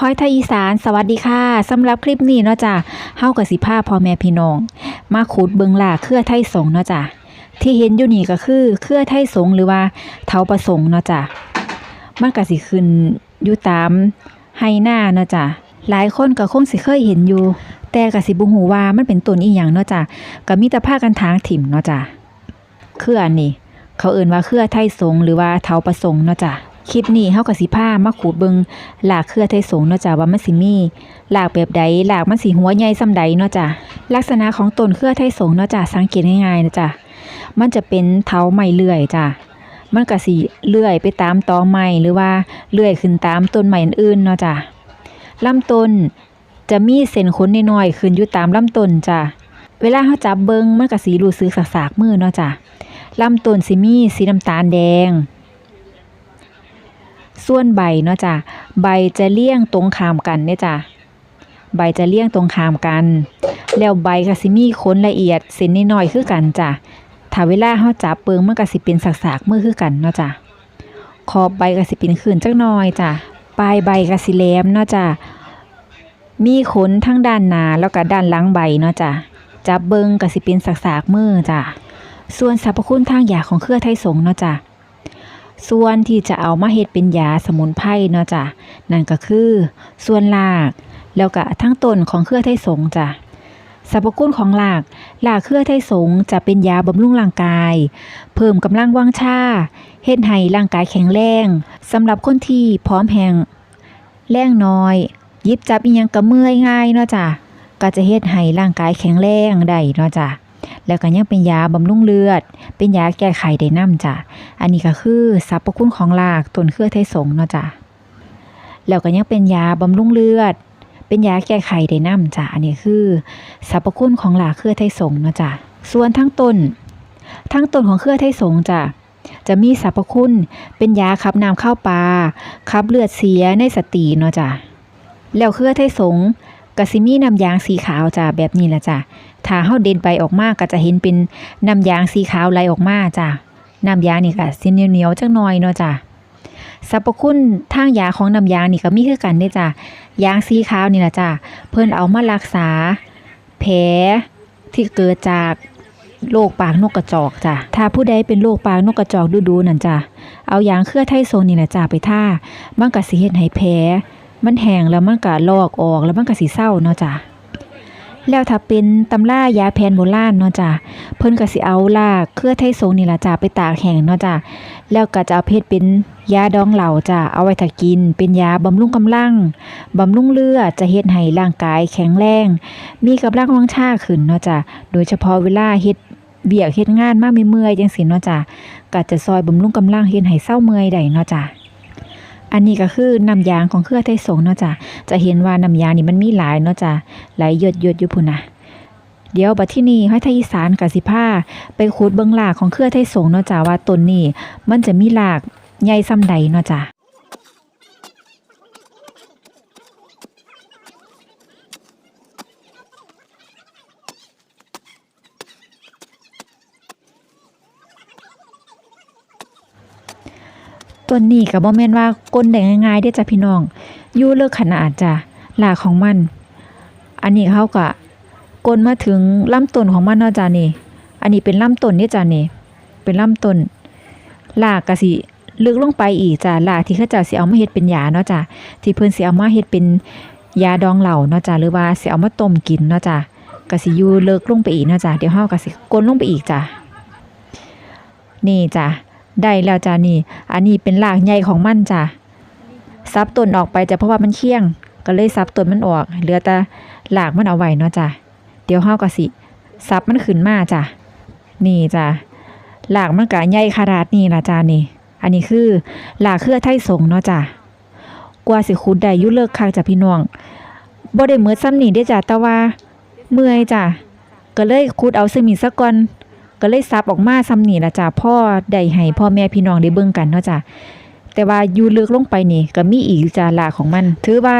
ห้อยไทยอีสาน สวัสดีค่ะสำหรับคลิปนี้เนาะจ้ะเฮากับสิพาพ่อแม่พี่น้อง มาขุดเบิงล่าเครือไทยสงเนาะจ้ะที่เห็นอยู่นี่ก็คือเครือไทยสงหรือว่าเถาประสงเนาะจ้ะมันก็สิขึ้นอยู่ตามไฮหน้าเนาะจ้ะหลายคนก็คงสิเคยเห็นอยู่ แต่ก็สิบ่ฮู้ว่ามันเป็นต้นอีหยังเนาะจ้ะก็มีแต่พากันทางถิ่มเนาะจ้ะเครืออันนี้เขาเอ่นว่าเครือไทยสงหรือว่าเถาประสงเนาะจ้ะ คลิปนี้เฮาก็สิพามาขูดเบิงหลากเครือไทยสงเนาะจ้ะว่ามันสิมีหลากแบบใดหลากมันสิหัวใหญ่ส่ำใดเนาะจ้ะลักษณะของต้นเครือไทยสงเนาะจ้ะสังเกตง่ายๆนะจ้ะมันจะเป็นเถาไม้เลื่อยจ้ะมันก็สิเลื่อยไปตามตอไม้หรือว่าเลื่อยขึ้นตามต้นไม้อื่นๆเนาะจ้ะลำต้นจะมีเส้นขนน้อยๆขึ้นอยู่ตามลำต้นจ้ะเวลาเฮาจับเบิงมันก็สิรู้สึกสากๆมือเนาะจ้ะลำต้นสิมีสีน้ำตาลแดง ส่วนใบเนาะจ้ะใบจะเลี่ยงตรงขามกันเนี่ยจ้ะใบจะเลี่ยงตรงขามกัน แล้วใบก็สิมีขนละเอียดเส้นน้อยคือกันจ้ะถ้าเวลาเฮาจับเปิงมันก็สิเป็นสากๆมือคือกันเนาะจ้ะขอบใบก็สิเป็นขื่นจักหน่อยจ้ะปลายใบก็สิแหลมเนาะจ้ะมีขนทั้งด้านหน้าแล้วก็ด้านหลังใบเนาะจ้ะจับเบิงก็สิเป็นสากๆมือจ้ะส่วนสรรพคุณทางยาของเครือไทยสงเนาะจ้ะ ส่วนที่จะเอามาเฮ็ดเป็นยาสมุนไพรเนาะจ้ะนั่นก็คือ ส่วนราก แล้วก็ทั้งต้นของเครือไทยสงจ้ะสรรพคุณของรากรากเครือไทยสงจะเป็นยาบำรุงร่างกาย เพิ่มกำลังวังชาเฮ็ดให้ร่างกายแข็งแรงสำหรับคนที่พร้อมแหงแรงน้อย ยิบจับอีหยังก็เมื่อยง่ายเนาะจ้ะก็จะเฮ็ดให้ร่างกายแข็งแรงได้เนาะจ้ะ แล้วก็ยังเป็นยาบำรุงเลือด เป็นยาแก้ไขได้น้ำจ้ะ อันนี้ก็คือสรรพคุณของรากต้นเครือไทยสงเนาะจ้ะ แล้วก็ยังเป็นยาบำรุงเลือด เป็นยาแก้ไขได้น้ำจ้ะ อันนี้คือสรรพคุณของรากเครือไทยสงเนาะจ้ะ ส่วนทั้งต้น ทั้งต้นของเครือไทยสงจ้ะจะมีสรรพคุณเป็นยาขับน้ำเข้าปลาขับเลือดเสียในสตีเนาะจ้ะ แล้วเครือไทยสงฆ์ก็สิมีน้ำยางสีขาวจ้ะแบบนี้ละจ้ะ ถ้าเฮาเด็ดใบออกมาก็จะเห็นเป็นน้ำยางสีขาวไหลออกมาจ้ะน้ำยางนี่ก็สิเหนียวๆจักหน่อยเนาะจ้ะสรรพคุณทางยาของน้ำยางนี่ก็มีคือกันเด้จ้ะยางสีขาวนี่แหละจ้ะเพิ่นเอามารักษา แผลที่เกิดจากโรคปากนกกระจอกจ้ะถ้าผู้ใดเป็นโรคปากนกกระจอกดูๆนั่นจ้ะเอายางเครือไทยโซนนี่แหละจ้ะไปท่ามันก็สิเฮ็ดให้แผลมันแห้งแล้วมันก็ลอกออกแล้วมันก็สิเศร้าเนาะจ้ะ แล้วถ้าเป็นตำรายาแผนโบราณเนาะจ้ะเพิ่นก็สิเอารากเครือไทยสงนี่ล่ะจ้ะไปตากแห้งเนาะจ้ะแล้วก็จะเอาเพชรเป็นยาดองเหล่าจ้ะเอาไว้ถ้ากิน เป็นยาบำรุงกำลังบำรุงเลือดจะเฮ็ดให้ร่างกายแข็งแรง มีกำลังวังชาขึ้นเนาะจ้ะโดยเฉพาะเวลาเฮ็ดเวียกเฮ็ดงานมากเมื่อยจังซี่เนาะจ้ะก็จะซอยบำรุงกำลังเฮ็ดให้เศร้าเมื่อยได้เนาะจ้ะ อันนี้ก็คือน้ำยางของเครือไทยสงเนาะจ้ะจะเห็นว่าน้ำยางนี่มันมีหลายเนาะจ้ะหลหยดหยดอยู่พุ่นนะเดี๋ยวบัดที่นี่ห้อยไทยอีสานกับสิผ้าไปขุดเบื้องหลากของเครือไทยสงเนาะจ้ะว่าต้นนี้มันจะมีหลากใหญ่ซ้ำใดเนาะจ้ะ ต้นนี้ก็บ่แม่นว่าก้นได้ง่ายๆเด้จ้ะพี่น้องอยู่เลิกขนาดจ้ะหลากของมัน อันนี้เขาก็กลนมาถึงลำต้นของมันเนาะจ้ะนี่ อันนี้เป็นลำต้นนี่จ้ะนี่ เป็นลำต้นหลากก็สิลึกลงไปอีกจ้ะลากที่เขาจ้าสิเอามาเฮ็ดเป็นยาเนาะจ้ะที่เพิ่นสิเอามาเฮ็ดเป็นยาดองเหล่าเนาะจ้ะหรือว่าสิเอามาต้มกินเนาะจ้ะก็สิยูเลิกลงไปอีกเนาะจ้ะเดี๋ยวเฮาก็สิกลนลงไปอีกจ้ะนี่จ้ะ ได้แล้วจ้ะนี่ อันนี้เป็นรากใหญ่ของมันจ้ะซับต้นออกไปจ้ะเพราะว่ามันเคี้ยง ก็เลยซับต้นมันออก เหลือแต่รากมันเอาไว้เนาะจ้ะเดี๋ยวเฮาก็สิซับมันขึ้นมาจ้ะนี่จ้ะรากมันก็ใหญ่ขนาดนี้ละจ้ะนี่ อันนี้คือรากเครือไทยสงเนาะจ้ะกว่าสิขุดได้ยู่เลิกคักจ้ะพี่น้องบ่ได้เหมือนซ้ำนี่เด้จ้ะแต่ว่าเมื่อยจ้ะก็เลยขุดเอาซึ่งมีซะก่อน ก็เลยซับออกมาซ้ำนี่ละจ้ะพ่อได้ให้พ่อแม่พี่น้องได้เบิ่งกันเนาะจ้ะแต่ว่าอยู่ลึกลงไปนี่ก็มีอีกจ้ะราของมัน ถือว่า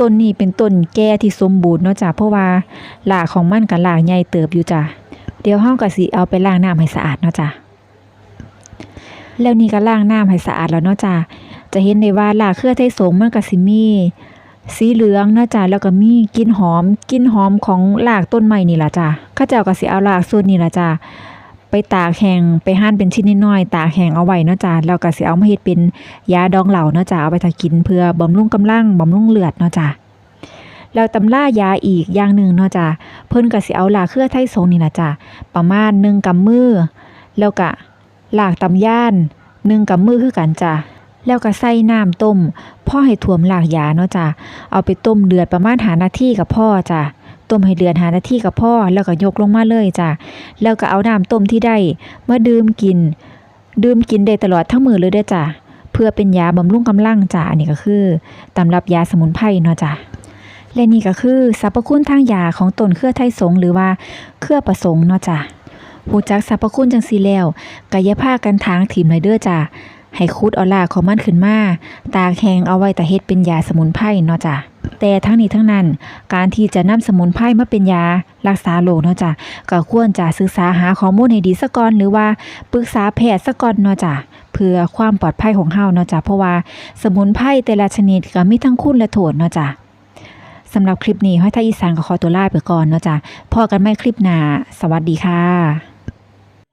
ต้นนี้เป็นต้นแก่ที่สมบูรณ์เนาะจ้ะเพราะว่าราของมันก็ราใหญ่เติบอยู่จ้ะเดี๋ยวเฮาก็สิเอาไปล้างน้ำให้สะอาดเนาะจ้ะแล้วนี่ก็ล้างน้ำให้สะอาดแล้วเนาะจ้ะจะเห็นได้ว่าราเครือไทยสงมันก็สิมี สีเหลืองเนาะจ้ะแล้วก็มีกลิ่นหอมกลิ่นหอมของรากต้นไม้นี่ล่ะจ้ะข้าเจ้าก็สิเอารากส่วนนี้ล่ะจ้ะไปตากแห้งไปหั่นเป็นชิ้นน้อยๆตากแห้งเอาไว้เนาะจ้ะแล้วก็สิเอามาเฮ็ดเป็นยาดองเหล่านะจ้ะเอาไปถ้ากินเพื่อบำรุงกำลังบำรุงเลือดเนาะจ้ะแล้วตำรายาอีกอย่างหนึ่งเนาะจ้ะเพิ่นก็สิเอารากเครือไทยสงนี่ล่ะจ้ะประมาณ1กำมือแล้วก็รากตำย่าน1กำมือคือกันจ้ะ แล้วก็ใส่น้ำต้มพ่อให้ท่วมรากยาเนาะจ้ะเอาไปต้มเดือดประมาณหานาทีกับพ่อจ้ะต้มให้เดือดหานาทีกับพ่อแล้วก็ยกลงมาเลยจ้ะแล้วก็เอาน้ำต้มที่ได้มาดื่มกิน ดื่มกินได้ตลอดทั้งมือเลยเด้อจ้ะเพื่อเป็นยาบำรุงกำลังจ้ะอันนี้ก็คือตำรับยาสมุนไพรเนาะจ้ะและนี่ก็คือสรรพคุณทางยาของต้นเครือไทยสงหรือว่าเครือประสงค์เนาะจ้ะหูจักสรรพคุณจังซี่แล้วก็อย่าพกันทางถิ่มเลยเด้อจ้ะ ให้คุดเอาลากของมันขึ้นมาตากแห้งเอาไว้แต่เฮ็ดเป็นยาสมุนไพรเนาะจ้ะแต่ทั้งนี้ทั้งนั้น การที่จะนำสมุนไพรมาเป็นยารักษาโรคเนาะจ้ะก็ควรจะศึกษาหาข้อมูลให้ดีซะก่อนหรือว่าปรึกษาแพทย์ซะก่อนเนาะจ้ะเพื่อความปลอดภัยของเฮาเนาะจ้ะเพราะว่าสมุนไพรแต่ละชนิดก็มีทั้งคุณและโทษเนาะจ้ะสำหรับคลิปนี้ห้อยไทยอีสานก็ขอตัวลาไปก่อนเนาะจ้ะพอกันใหม่คลิปหน้าสวัสดีค่ะ